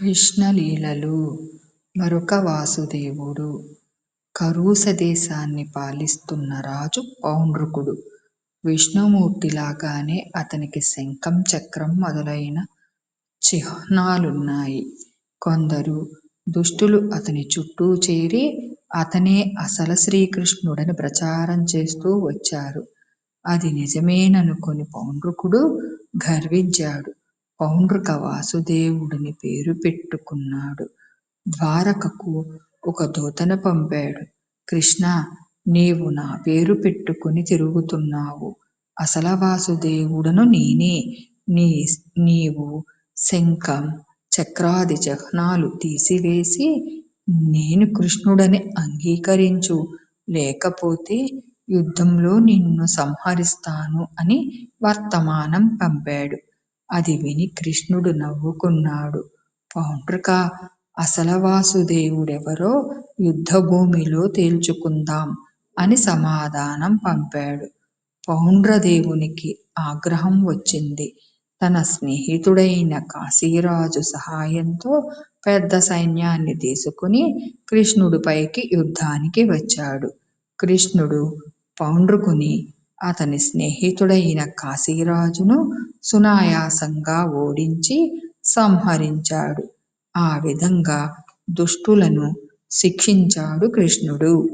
కృష్ణలీలలు మరొక వాసుదేవుడు కరూస దేశాన్ని పాలిస్తున్న రాజు పౌండ్రుకుడు. విష్ణుమూర్తిలాగానే అతనికి శంఖం చక్రం మొదలైన చిహ్నాలున్నాయి. కొందరు దుష్టులు అతని చుట్టూ చేరి అతనే అసలు శ్రీకృష్ణుడని ప్రచారం చేస్తూ వచ్చారు. అది నిజమేననుకొని పౌండ్రుకుడు గర్వించాడు. పౌండ్రుక వాసుదేవుడని పేరు పెట్టుకున్నాడు. ద్వారకకు ఒక దూతను పంపాడు. కృష్ణా! నీవు నా పేరు పెట్టుకుని తిరుగుతున్నావు. అసలు వాసుదేవుడను నేనే. నీవు శంఖం, చక్రాది చిహ్నాలు తీసివేసి నేను కృష్ణుడని అంగీకరించు. లేకపోతే యుద్ధంలో నిన్ను సంహరిస్తాను అని వర్తమానం పంపాడు. అది విని కృష్ణుడు నవ్వుకున్నాడు. పౌండ్రిక అసల వాసుదేవుడెవరో యుద్ధభూమిలో తేల్చుకుందాం అని సమాధానం పంపాడు. పౌండ్రదేవునికి ఆగ్రహం వచ్చింది. తన స్నేహితుడైన కాశీరాజు సహాయంతో పెద్ద సైన్యాన్ని తీసుకుని కృష్ణుడిపైకి యుద్ధానికి వచ్చాడు. కృష్ణుడు పౌండ్రుకుని, అతని స్నేహితుడైన కాశీరాజును సునాయాసంగా ఓడించి సంహరించాడు. ఆ విధంగా దుష్టులను శిక్షించాడు కృష్ణుడు.